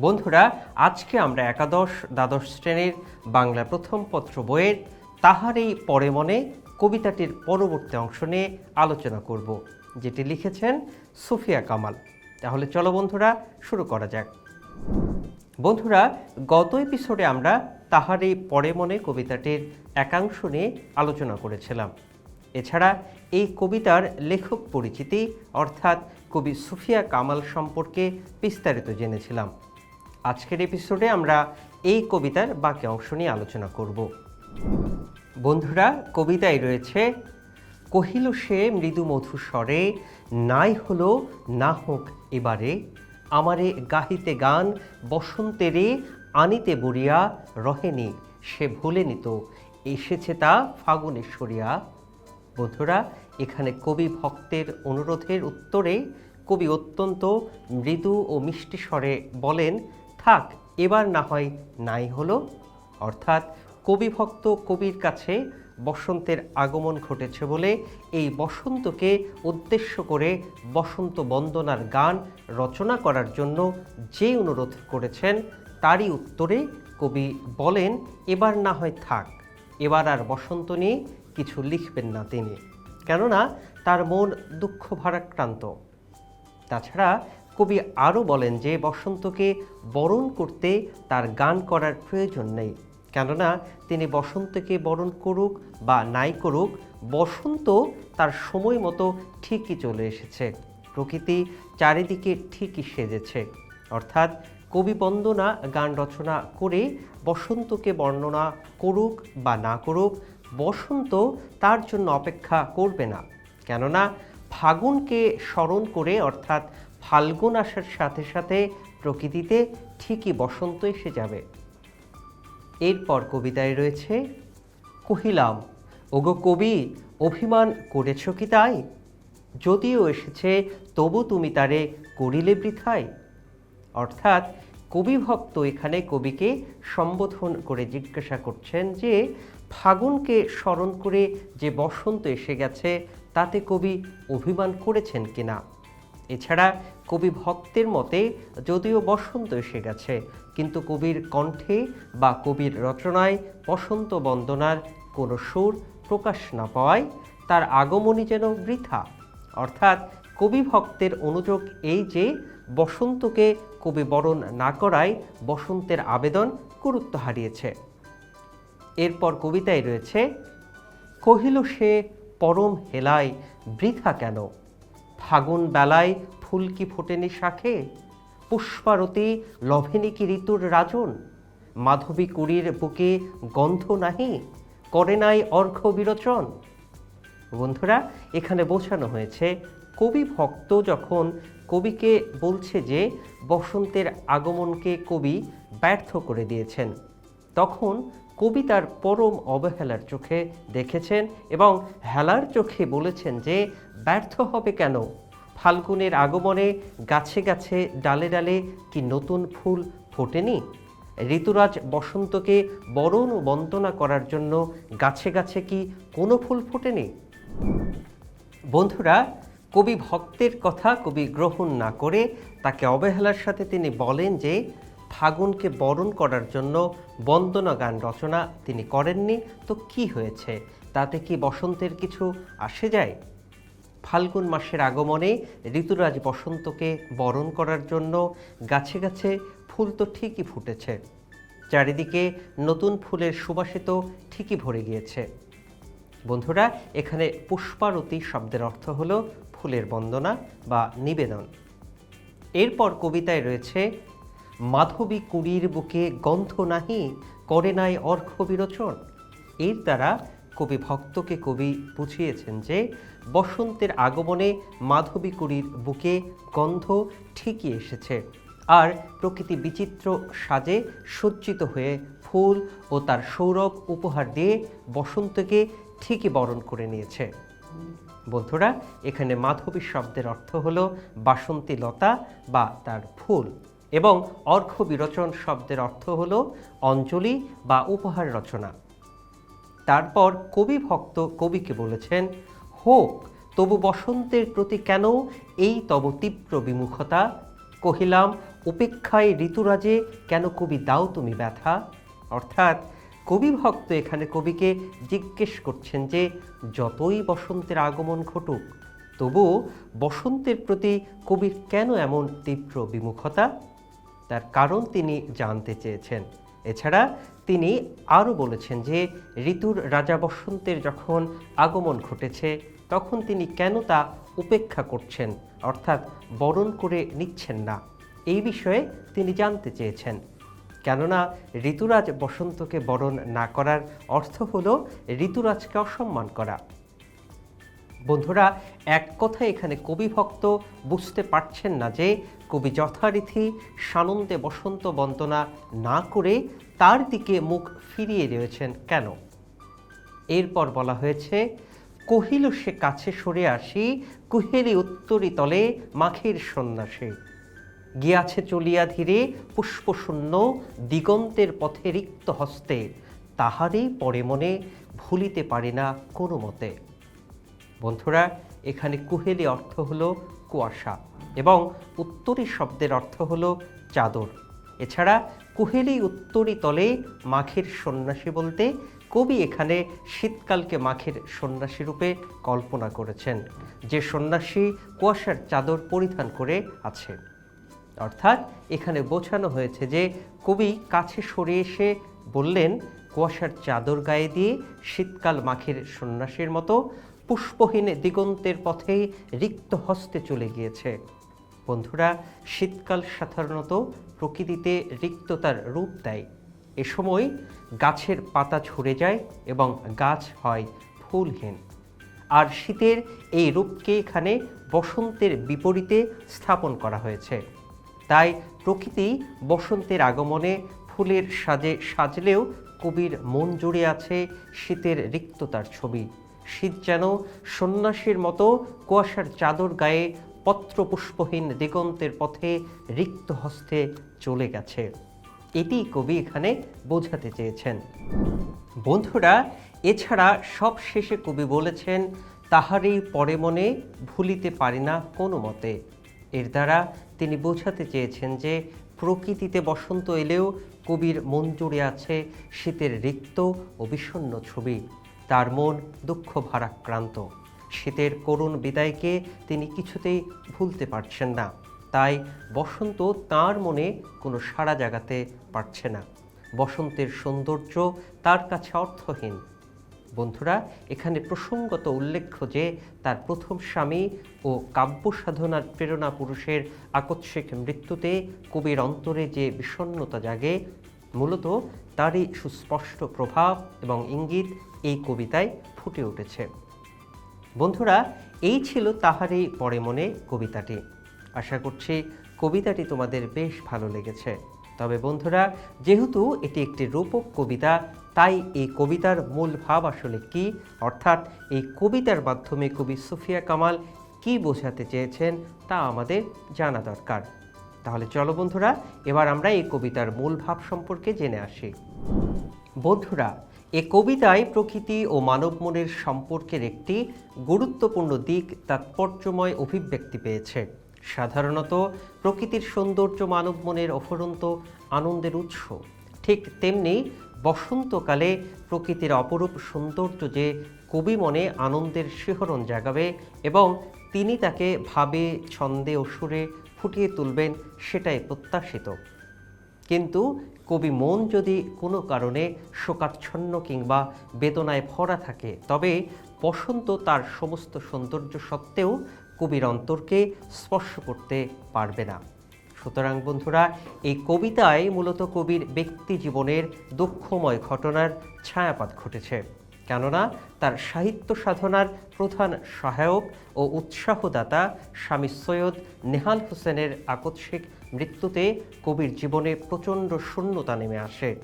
বন্ধুরা, আজকে আমরা একাদশ, দ্বাদশ শ্রেণির বাংলা প্রথম পত্র বইয়ের তাহারই পরে মনে কবিতাটির পরবর্তী অংশ নিয়ে আলোচনা করব, যেটি লিখেছেন সুফিয়া কামাল। তাহলে চলো বন্ধুরা, শুরু করা যাক। বন্ধুরা, গত এপিসোডে আমরা তাহারই পরে মনে কবিতাটির একাংশ নিয়ে আলোচনা করেছিলাম। এছাড়া এই কবিতার লেখক পরিচিতি, অর্থাৎ কবি সুফিয়া কামাল সম্পর্কে বিস্তারিত জেনেছিলাম। আজকের এপিসোডে আমরা এই কবিতার বাকি অংশ নিয়ে আলোচনা করব। বন্ধুরা, কবিতায় রয়েছে, কহিল সে মৃদু মধু স্বরে নাই হলো, না হোক এবারে, আমারে গাহিতে গান বসন্তেরে আনিতে বরিয়া রহেনি, সে ভুলেনি তো, এসেছে তা ফাগুনে সরিয়া। বন্ধুরা, এখানে কবি ভক্তের অনুরোধের উত্তরে কবি অত্যন্ত মৃদু ও মিষ্টি স্বরে বলেন থাক, এবার না হয় নাই হলো। অর্থাৎ কবিভক্ত কবির কাছে বসন্তের আগমন ঘটেছে বলে এই বসন্তকে উদ্দেশ্য করে বসন্ত বন্দনার গান রচনা করার জন্য যে অনুরোধ করেছেন, তারই উত্তরে কবি বলেন, এবার না হয় থাক, এবার আর বসন্ত নিয়ে কিছু লিখবেন না তিনি। কেননা তার মন দুঃখ ভারাক্রান্ত। তাছাড়া কবি আরও বলেন যে বসন্তকে বরণ করতে তার গান করার প্রয়োজন নেই। কেননা তিনি বসন্তকে বরণ করুক বা নাই করুক, বসন্ত তার সময় মতো ঠিকই চলে এসেছে। প্রকৃতি চারিদিকে ঠিকই সেজেছে। অর্থাৎ কবি বন্দনা গান রচনা করে বসন্তকে বর্ণনা করুক বা না করুক, বসন্ত তার জন্য অপেক্ষা করবে না। কেননা ফাগুনকে স্মরণ করে, অর্থাৎ ফাল্গুন আসার সাথে সাথে প্রকৃতিতে ঠিকই বসন্ত এসে যাবে। এরপর কবিতায় রয়েছে, কহিলাম, ওগো কবি, অভিমান করেছ কি তাই? যদিও এসেছে, তবু তুমি তারে করিলে বৃথায়। অর্থাৎ কবিভক্ত এখানে কবিকে সম্বোধন করে জিজ্ঞাসা করছেন যে, ফাগুনকে স্মরণ করে যে বসন্ত এসে গেছে, তাতে কবি অভিমান করেছেন কিনা এছাড়া কবি ভক্তের মতে যদিও বসন্ত এসে গেছে, কিন্তু কবির কণ্ঠে বা কবির রচনায় বসন্ত বন্দনার কোনো সুর প্রকাশ না পাওয়ায় তার আগমনই যেন বৃথা। অর্থাৎ কবি ভক্তের অনুযোগ এই যে, বসন্তকে কবি বরণ না করায় বসন্তের আবেদন গুরুত্ব হারিয়েছে। এরপর কবিতায় রয়েছে, কহিল সে, পরম হেলায় বৃথা কেন? ফাগুন বেলায় ফুল কি ফোটেনি শাখে? পুষ্পারতি লভেনি কি ঋতুর রাজন? মাধবী কুড়ির বুকে গন্ধ নাহি? করে নাই অর্ঘ বিরোচন? বন্ধুরা, এখানে বোঝানো হয়েছে, কবি ভক্ত যখন কবিকে বলছে যে বসন্তের আগমনকে কবি ব্যর্থ করে দিয়েছেন, তখন কবি তার পরম অবহেলার চোখে দেখেছেন এবং হেলার চোখে বলেছেন যে ব্যর্থ হবে কেন? ফাল্গুনের আগমনে গাছে গাছে, ডালে ডালে কি নতুন ফুল ফোটেনি? ঋতুরাজ বসন্তকে বরণ বন্দনা করার জন্য গাছে গাছে কি কোনো ফুল ফোটেনি? বন্ধুরা, কবি ভক্তের কথা কবি গ্রহণ না করে তাকে অবহেলার সাথে তিনি বলেন যে, ফাগুনকে বরণ করার জন্য বন্দনা গান রচনা তিনি করেননি। তো কি হয়েছে? তাতে কি বসন্তের কিছু আসে যায়? ফাল্গুন মাসের আগমনে ঋতুরাজ বসন্তকে বরণ করার জন্য গাছে গাছে ফুল তো ঠিকই ফুটেছে। চারিদিকে নতুন ফুলের সুবাসে তো ঠিকই ভরে গিয়েছে। বন্ধুরা, এখানে পুষ্পারতি শব্দের অর্থ হল ফুলের বন্দনা বা নিবেদন। এরপর কবিতায় রয়েছে, মাধবী কুড়ির বুকে গন্ধ নাহি, করে নাই অর্ঘ বিরোচন। এর দ্বারা কবি ভক্তকে কবি বুঝিয়েছেন যে বসন্তের আগমনে মাধবী কুড়ির বুকে গন্ধ ঠিকই এসেছে আর প্রকৃতি বিচিত্র সাজে সজ্জিত হয়ে ফুল ও তার সৌরভ উপহার দিয়ে বসন্তকে ঠিকই বরণ করে নিয়েছে। বন্ধুরা, এখানে মাধবী শব্দের অর্থ হলো বাসন্তী লতা বা তার ফুল এবং অর্ঘ বিরচন শব্দের অর্থ হল অঞ্জলি বা উপহার রচনা। তারপর কবি ভক্ত কবিকে বলেছেন, হোক, তবু বসন্তের প্রতি কেন এই তব তীব্র বিমুখতা? কহিলাম, উপেক্ষায় ঋতুরাজে কেন কবি দাও তুমি ব্যথা? অর্থাৎ কবি ভক্ত এখানে কবিকে জিজ্ঞেস করছেন যে, যতই বসন্তের আগমন ঘটুক, তবু বসন্তের প্রতি কবির কেন এমন তীব্র বিমুখতা? তার কারণ তিনি জানতে চেয়েছেন। এছাড়া তিনি আরও বলেছেন যে ঋতুর রাজা বসন্তের যখন আগমন ঘটেছে, তখন তিনি কেন তা উপেক্ষা করছেন, অর্থাৎ বরণ করে নিচ্ছেন না? এই বিষয়ে তিনি জানতে চেয়েছেন। কেননা ঋতুরাজ বসন্তকে বরণ না করার অর্থ হল ঋতুরাজকে অসম্মান করা। বন্ধুরা, এক কথা এখানে কবি ভক্ত বুঝতে পারছেন না যে কবি যথারীতি সানন্দে বসন্ত বন্দনা না করে তার দিকে মুখ ফিরিয়ে রয়েছেন কেন? এরপর বলা হয়েছে, কহিল সে কাছে সরে আসি কুহেলি উত্তরি তলে মাখের সন্ন্যাসে। গিয়াছে চলিয়া ধীরে পুষ্পশূন্য দিগন্তের পথে রিক্ত হস্তে, তাহারই পরে মনে ভুলিতে পারে না কোনো মতে। বন্ধুরা, এখানে কুহেলি অর্থ হলো কুয়াশা এবং উত্তরী শব্দের অর্থ হলো চাদর। এছাড়া কুহেলি উত্তরী তলে মাখের সন্ন্যাসী বলতে কবি এখানে শীতকালকে মাখের সন্ন্যাসী রূপে কল্পনা করেছেন। যে সন্ন্যাসী কুয়াশার চাদর পরিধান করে আছে। অর্থাৎ এখানে বোঝানো হয়েছে যে কবি কাছে সরে এসে বললেন, কুয়াশার চাদর গায়ে দিয়ে শীতকাল মাখের সন্ন্যাসীর মতো পুষ্পহীন দিগন্তের পথে রিক্ত হস্তে চলে গিয়েছে। বন্ধুরা, শীতকাল সাধারণত প্রকৃতিতে রিক্ততার রূপ দেয়। এ সময় গাছের পাতা ঝরে যায় এবং গাছ হয় ফুলহীন। আর শীতের এই রূপকে এখানে বসন্তের বিপরীতে স্থাপন করা হয়েছে। তাই প্রকৃতি বসন্তের আগমনে ফুলের সাজে সাজলেও কবির মন জুড়ে আছে শীতের রিক্ততার ছবি। শীত যেন সন্ন্যাসীর মতো কুয়াশার চাদর গায়ে পত্রপুষ্পহীন দিগন্তের পথে রিক্ত হস্তে চলে গেছে। এটি কবি এখানে বোঝাতে চেয়েছেন। বন্ধুরা, এছাড়া সব শেষে কবি বলেছেন, তাহারই পরে মনে ভুলিতে পারি না কোনো মতে। এর দ্বারা তিনি বোঝাতে চেয়েছেন যে, প্রকৃতিতে বসন্ত এলেও কবির মন জুড়ে আছে শীতের রিক্ত ও বিষণ্ণ ছবি। তার মন দুঃখ ভারাক্রান্ত। শীতের করুণ বিদায়কে তিনি কিছুতেই ভুলতে পারছেন না। তাই বসন্ত তার মনে কোনো সাড়া জাগাতে পারছে না। বসন্তের সৌন্দর্য তার কাছে অর্থহীন। বন্ধুরা, এখানে প্রসঙ্গত উল্লেখ্য যে, তার প্রথম স্বামী ও কাব্য সাধনার প্রেরণা পুরুষের আকস্মিক মৃত্যুতে কবির অন্তরে যে বিষণ্ণতা জাগে, মূলত তারই সুস্পষ্ট প্রভাব এবং ইঙ্গিত এই কবিতায় ফুটে উঠেছে। বন্ধুরা, এই ছিল তাহারই পরে মনে কবিতাটি। আশা করছি কবিতাটি তোমাদের বেশ ভালো লেগেছে। তবে বন্ধুরা, যেহেতু এটি একটি রূপক কবিতা, তাই এই কবিতার মূল ভাব আসলে কি? অর্থাৎ এই কবিতার মাধ্যমে কবি সুফিয়া কামাল কি বোঝাতে চেয়েছেন তা আমাদের জানা দরকার। তাহলে চলো বন্ধুরা, এবার আমরা এই কবিতার মূল ভাব সম্পর্কে জেনে আসি। বন্ধুরা এ কবিতায় প্রকৃতি ও মানব মনের সম্পর্কের একটি গুরুত্বপূর্ণ দিক তাৎপর্যময় অভিব্যক্তি পেয়েছে। সাধারণত প্রকৃতির সৌন্দর্য মানব মনের অফুরন্ত আনন্দের উৎস। ঠিক তেমনি বসন্তকালে প্রকৃতির অপরূপ সৌন্দর্য যে কবি মনে আনন্দের শিহরণ জাগাবে এবং তিনি তাকে ভাবে, ছন্দে ও সুরে ফুটিয়ে তুলবেন সেটাই প্রত্যাশিত। কিন্তু কবি মন যদি কোনো কারণে শোকাচ্ছন্ন কিংবা বেদনায় ভরা থাকে, তবে বসন্ত তার সমস্ত সৌন্দর্য সত্ত্বেও কবির অন্তরকে স্পর্শ করতে পারবে না। সুতরাং বন্ধুরা, এই কবিতায় মূলত কবির ব্যক্তি জীবনের দুঃখময় ঘটনার ছায়াপাত ঘটেছে। কেননা, তার সাহিত্য সাধনার প্রধান সহায়ক ও উৎসাহদাতা স্বামী সৈয়দ নেহাল হোসেনের আকস্মিক মৃত্যুতে কবির জীবনে প্রচণ্ড শূন্যতা নেমে আসে।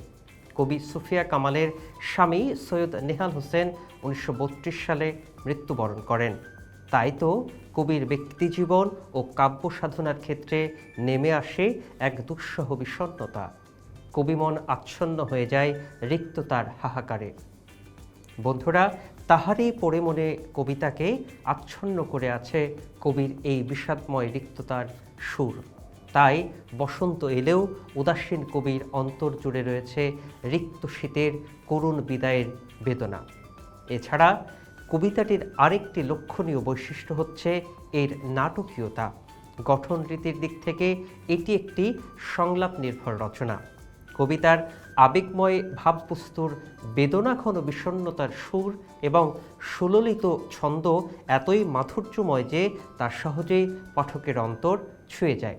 কবি সুফিয়া কামালের স্বামী সৈয়দ নেহাল হোসেন উনিশশো বত্রিশ সালে মৃত্যুবরণ করেন। তাই তো কবির ব্যক্তিজীবন ও কাব্য সাধনার ক্ষেত্রে নেমে আসে এক দুঃসহ বিষণ্ণতা। কবিমন আচ্ছন্ন হয়ে যায় রিক্ততার হাহাকারে। বন্ধুরা, তাহারই পড়ে মনে কবিতাকে আচ্ছন্ন করে আছে কবির এই বিষাদময় রিক্ততার সুর। তাই বসন্ত এলেও উদাসীন কবির অন্তর জুড়ে রয়েছে রিক্ত শীতের করুণ বিদায়ের বেদনা। এছাড়া কবিতাটির আরেকটি লক্ষণীয় বৈশিষ্ট্য হচ্ছে এর নাটকীয়তা। গঠন রীতির দিক থেকে এটি একটি সংলাপ নির্ভর রচনা। কবিতার আবেগময় ভাববস্তুর বেদনাঘন বিষণ্ণতার সুর এবং সুললিত ছন্দ এতই মাধুর্যময় যে তা সহজেই পাঠকের অন্তর ছুঁয়ে যায়।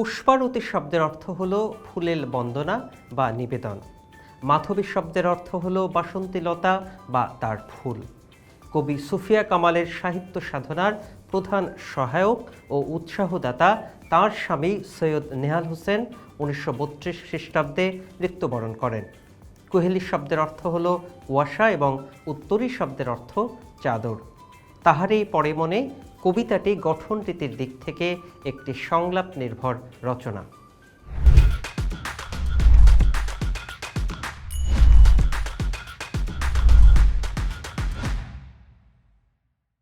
পুষ্পারতি শব্দের অর্থ হল ফুলেল বন্দনা বা নিবেদন। মাধবী শব্দের অর্থ হল বাসন্তীলতা বা তার ফুল। কবি সুফিয়া কামালের সাহিত্য সাধনার প্রধান সহায়ক ও উৎসাহদাতা তার স্বামী সৈয়দ নেহাল হোসেন উনিশশো বত্রিশ খ্রিস্টাব্দে মৃত্যুবরণ করেন। কুহেলি শব্দের অর্থ হল কুয়াশা এবং উত্তরী শব্দের অর্থ চাদর। তাহারই পরে মনে কবিতাটি গঠনটিতে দিক থেকে একটি সংলাপ নির্ভর রচনা।